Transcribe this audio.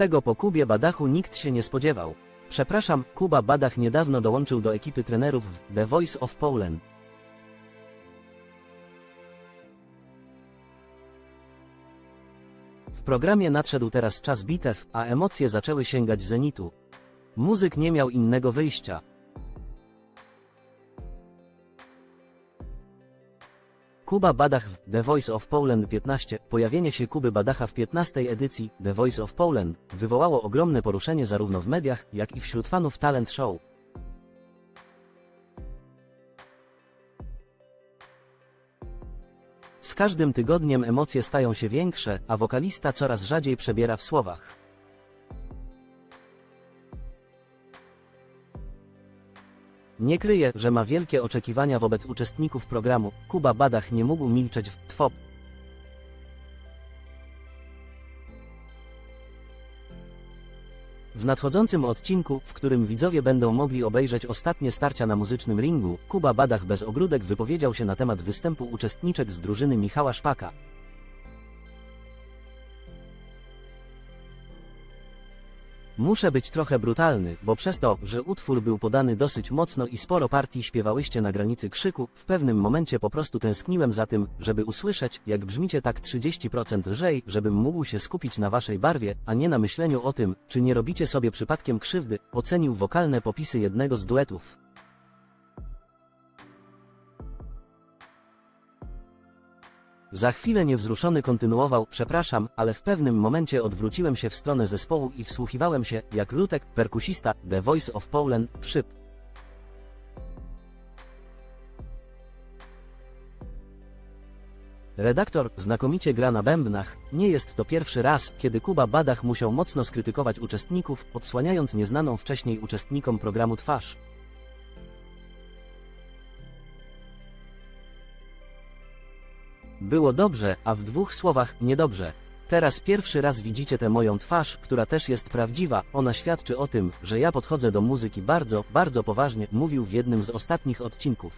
Tego po Kubie Badachu nikt się nie spodziewał. Przepraszam, Kuba Badach niedawno dołączył do ekipy trenerów w The Voice of Poland. W programie nadszedł teraz czas bitew, a emocje zaczęły sięgać zenitu. Muzyk nie miał innego wyjścia. Kuba Badach w The Voice of Poland 15. Pojawienie się Kuby Badacha w 15. edycji The Voice of Poland wywołało ogromne poruszenie zarówno w mediach, jak i wśród fanów talent show. Z każdym tygodniem emocje stają się większe, a wokalista coraz rzadziej przebiera w słowach. Nie kryje, że ma wielkie oczekiwania wobec uczestników programu. Kuba Badach nie mógł milczeć w TWOP. W nadchodzącym odcinku, w którym widzowie będą mogli obejrzeć ostatnie starcia na muzycznym ringu, Kuba Badach bez ogródek wypowiedział się na temat występu uczestniczek z drużyny Michała Szpaka. Muszę być trochę brutalny, bo przez to, że utwór był podany dosyć mocno i sporo partii śpiewałyście na granicy krzyku, w pewnym momencie po prostu tęskniłem za tym, żeby usłyszeć, jak brzmicie tak 30% lżej, żebym mógł się skupić na waszej barwie, a nie na myśleniu o tym, czy nie robicie sobie przypadkiem krzywdy, ocenił wokalne popisy jednego z duetów. Za chwilę niewzruszony kontynuował, przepraszam, ale w pewnym momencie odwróciłem się w stronę zespołu i wsłuchiwałem się, jak Lutek, perkusista, The Voice of Poland, przyp. Redaktor znakomicie gra na bębnach, nie jest to pierwszy raz, kiedy Kuba Badach musiał mocno skrytykować uczestników, odsłaniając nieznaną wcześniej uczestnikom programu twarz. Było dobrze, a w dwóch słowach niedobrze. Teraz pierwszy raz widzicie tę moją twarz, która też jest prawdziwa. Ona świadczy o tym, że ja podchodzę do muzyki bardzo, bardzo poważnie, mówił w jednym z ostatnich odcinków.